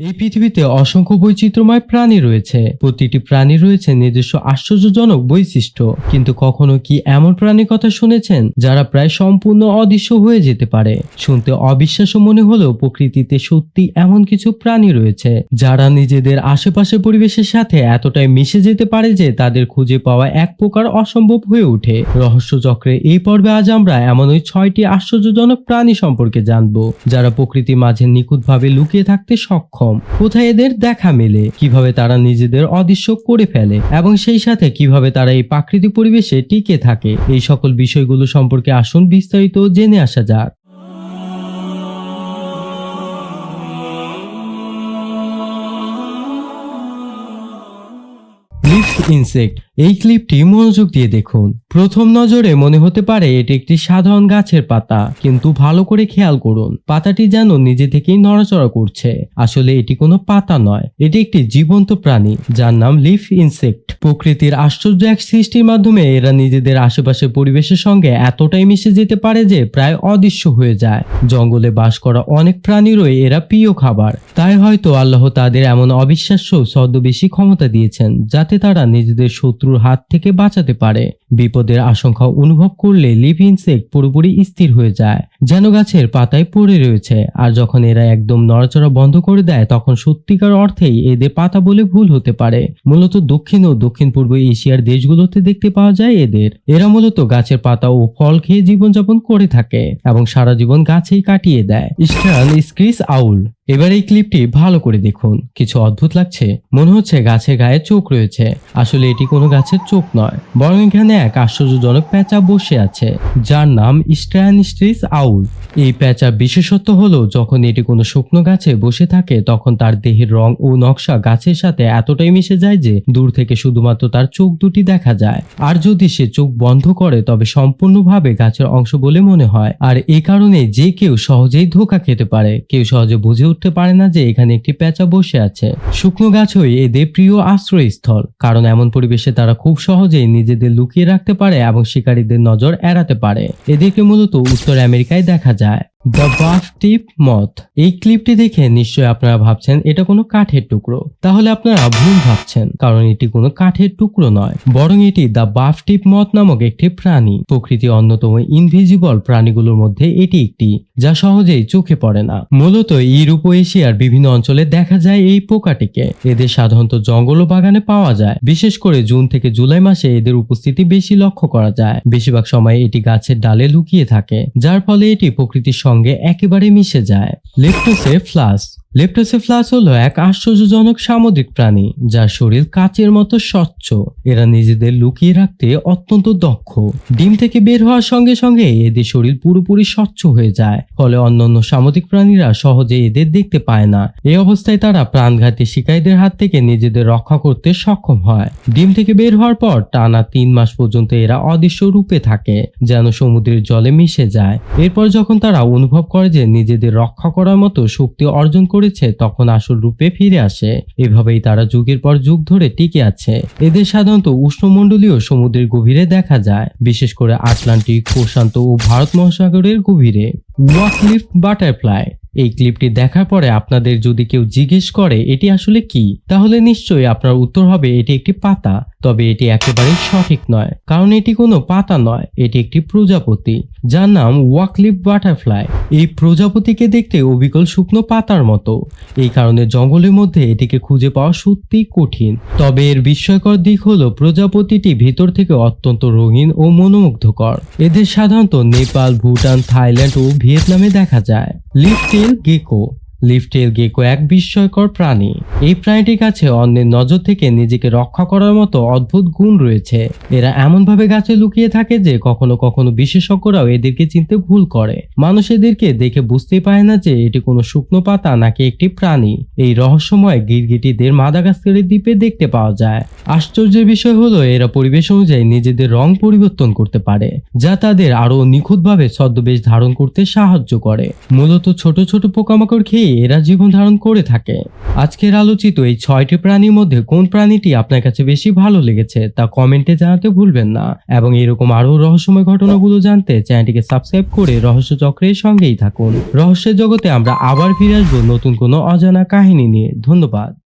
এই পৃথিবীতে অসংখ্য বৈচিত্র্যময় প্রাণী রয়েছে। প্রতিটি প্রাণী রয়েছে নিজস্ব আশ্চর্যজনক বৈশিষ্ট্য। কিন্তু কখনো কি এমন প্রাণীর কথা শুনেছেন, যারা প্রায় সম্পূর্ণ অদৃশ্য হয়ে যেতে পারে? শুনতে অবিশ্বাস্য মনে হলেও প্রকৃতিতে সত্যি এমন কিছু প্রাণী রয়েছে, যারা নিজেদের আশেপাশের পরিবেশের সাথে এতটাই মিশে যেতে পারে যে তাদের খুঁজে পাওয়া এক প্রকার অসম্ভব হয়ে ওঠে। রহস্য চক্রে এই পর্বে আজ আমরা এমন ওই ছয়টি আশ্চর্যজনক প্রাণী সম্পর্কে জানব, যারা প্রকৃতির মাঝে নিখুঁতভাবে লুকিয়ে থাকতে সক্ষম। কোথায় এদের দেখা মেলে? কীভাবে তারা নিজেদের অদৃশ্য করে ফেলে? এবং সেই সাথে কীভাবে তারা এই প্রাকৃতিক পরিবেশে টিকে থাকে? এই সকল বিষয়গুলো সম্পর্কে আসুন বিস্তারিত জেনে আসা যাক। ইনসেক্ট এই ক্লিপটি মনোযোগ দিয়ে দেখুন। প্রথম নজরে মনে হতে পারে এটি একটি সাধারণ গাছের পাতা, কিন্তু ভালো করে খেয়াল করুন, পাতাটি যেন নিজে থেকেই নড়াচড়া করছে। আসলে এটি কোনো পাতা নয়, এটি একটি জীবন্ত প্রাণী, যার নাম লিফ ইনসেক্ট। প্রকৃতির আশ্চর্য এক সৃষ্টির মাধ্যমে এরা নিজেদের আশেপাশের পরিবেশের সঙ্গে এতটাই মিশে যেতে পারে যে প্রায় অদৃশ্য হয়ে যায়। জঙ্গলে বাস করা অনেক প্রাণীরই এরা প্রিয় খাবার। তাই হয়তো আল্লাহ তাদের এমন অবিশ্বাস্য ছদ্মবেশী ক্ষমতা দিয়েছেন, যাতে তারা নিজেদের শত্রুর হাত থেকে বাঁচাতে পারে। বিপদের আশঙ্কা অনুভব করলে লিভ ইনসেক্ট পুরোপুরি স্থির হয়ে যায়। যেন গাছের পাতায় পড়ে রয়েছে। আর যখন এরা একদম নড়াচড়া বন্ধ করে দেয়, তখন সত্যিকার অর্থেই এদের পাতা বলে ভুল হতে পারে। মূলত দক্ষিণ ও দক্ষিণ পূর্ব এশিয়ার দেশগুলোতে দেখতে পাওয়া যায় এদের। এরা মূলত গাছের পাতা ও ফল খেয়ে জীবনযাপন করে থাকে এবং সারা জীবন গাছেই কাটিয়ে দেয়। Eastern screech owl. এবার এই ক্লিপটি ভালো করে দেখুন। কিছু অদ্ভুত লাগছে। মনে হচ্ছে গাছের গায়ে চোখ রয়েছে। আসলে এটি কোনো গাছের চোখ নয়। বরং এখানে এক আশ্চর্যজনক প্যাঁচা বসে আছে, যার নাম স্ট্রায়ানিস্ট্রিস আউল। এই প্যাঁচার বিশেষত্ব হলো, যখন এটি কোনো শুকনো গাছে বসে থাকে, তখন তার দেহের রং ও নকশা গাছের সাথে এতটাই মিশে যায় যে দূর থেকে শুধুমাত্র তার চোখ দুটি দেখা যায়। আর যদি সে চোখ বন্ধ করে, তবে সম্পূর্ণভাবে গাছের অংশ বলে মনে হয়। আর এই কারণে যে কেউ সহজেই ধোকা খেতে পারে। কেউ সহজে বুঝে উঠতে পারে না যে এখানে একটি প্যাঁচা বসে আছে। শুকনো গাছই এদের প্রিয় আশ্রয়স্থল, কারণ এমন পরিবেশে তারা খুব সহজেই নিজেদের লুকিয়ে রাখতে পারে এবং শিকারীদের নজর এড়াতে পারে। এদেরকে মূলত উত্তর আমেরিকায় দেখা যায়। দ্য বাফ টিপ মথ এই ক্লিপটি দেখে নিশ্চয়ই আপনারা ভাবছেন, এটা কোনো কাঠের টুকরো। তাহলে আপনারা ভুল ভাবছেন, কারণ এটি কোনো কাঠের টুকরো নয়। বরং এটি দ্য বাফ টিপ নামক একটি প্রাণী। প্রকৃতির অন্যতম ইনভিজিবল প্রাণীগুলোর মধ্যে এটি একটি, যা সহজেই চোখে পড়ে না। মূলত ইউরোপ এশিয়ার বিভিন্ন অঞ্চলে দেখা যায় এই পোকাটিকে। এদের সাধারণত জঙ্গল ও বাগানে পাওয়া যায়। বিশেষ করে জুন থেকে জুলাই মাসে এদের উপস্থিতি বেশি লক্ষ্য করা যায়। বেশিরভাগ সময় এটি গাছের ডালে লুকিয়ে থাকে, যার ফলে এটি প্রকৃতির সঙ্গে একেবারে মিশে যায়। লেপ্টোসে ফ্লাস লেপ্টোসেফ্লাস হলো এক আশ্চর্যজনক সামুদ্রিক প্রাণী, যার শরীর কাচের মতো স্বচ্ছ। এরা নিজেদের লুকিয়ে রাখতে অত্যন্ত দক্ষ। ডিম থেকে বের হওয়ার সঙ্গে সঙ্গে এদের শরীর পুরোপুরি স্বচ্ছ হয়ে যায়, ফলে অন্যান্য সামুদ্রিক প্রাণীরা সহজে এদের দেখতে পায় না। এই অবস্থায় তারা প্রাণঘাতী শিকারীদের হাত থেকে নিজেদের রক্ষা করতে সক্ষম হয়। ডিম থেকে বের হওয়ার পর টানা তিন মাস পর্যন্ত এরা অদৃশ্য রূপে থাকে, যেন সমুদ্রের জলে মিশে যায়। এরপর যখন তারা অনুভব করে যে নিজেদের রক্ষা করার মতো শক্তি অর্জন করেছে, তখন আসল রূপে ফিরে আসে। এভাবেই তারা যুগের পর যুগ ধরে টিকে আছে। এদের সাধারণত উষ্ণমণ্ডলীয় সমুদ্রের গভীরে দেখা যায়, বিশেষ করে আটলান্টিক, প্রশান্ত ও ভারত মহাসাগরের গভীরে। ওয়াকলিফ বাটারফ্লাই এই ক্লিপটি দেখার পরে আপনাদের যদি কেউ জিজ্ঞেস করে, এটি আসলে কি? তাহলে নিশ্চয়ই আপনার উত্তর হবে, এটি একটি পাতা। তবে এটি একেবারেই সঠিক নয়, কারণ এটি কোনো পাতা নয়, এটি একটি প্রজাপতি, যার নাম ওয়াকলিপ বাটারফ্লাই। এই প্রজাপতিকে দেখতে অবিকল শুকনো পাতার মতো। এই কারণে জঙ্গলের মধ্যে এটিকে খুঁজে পাওয়া সত্যিই কঠিন। তবে এর বিস্ময়কর দিক হলো, প্রজাপতিটি ভিতর থেকে অত্যন্ত রঙিন ও মনোমুগ্ধকর। এদের সাধারণত নেপাল, ভুটান, থাইল্যান্ড ও ভিয়েতনামে দেখা যায়। লিফটেল গেকো লিফটেল গেকো এক বিস্ময়কর প্রাণী। এই প্রাণীটির কাছে অন্যের নজর থেকে নিজেকে রক্ষা করার মতো অদ্ভুত গুণ রয়েছে। এরা এমনভাবে গাছে লুকিয়ে থাকে যে কখনো কখনো বিশেষজ্ঞরাও এদেরকে চিনতে ভুল করে। মানুষ এদেরকে দেখে বুঝতেই পারে না যে এটি কোনো শুকনো পাতা নাকি একটি প্রাণী। এই রহস্যময় গিরগিটিদের মাদাগাস্কারের দ্বীপে দেখতে পাওয়া যায়। আশ্চর্যের বিষয় হলো, এরা পরিবেশ অনুযায়ী নিজেদের রং পরিবর্তন করতে পারে, যা তাদের আরও নিখুঁতভাবে ছদ্মবেশ ধারণ করতে সাহায্য করে। মূলত ছোট ছোট পোকামাকড় খেয়ে এরা জীবন ধারণ করে থাকে। আজকের আলোচিত এই ছয়টি প্রাণীর মধ্যে কোন প্রাণীটি আপনার কাছে বেশি ভালো লেগেছে তা কমেন্টে জানাতে ভুলবেন না এবং এরকম আরও রহস্যময় ঘটনাগুলো জানতে চ্যানেলটিকে সাবস্ক্রাইব করে রহস্য চক্রের সঙ্গেই থাকুন। রহস্যের জগতে আমরা আবার ফিরে আসব নতুন কোনো অজানা কাহিনী নিয়ে। ধন্যবাদ।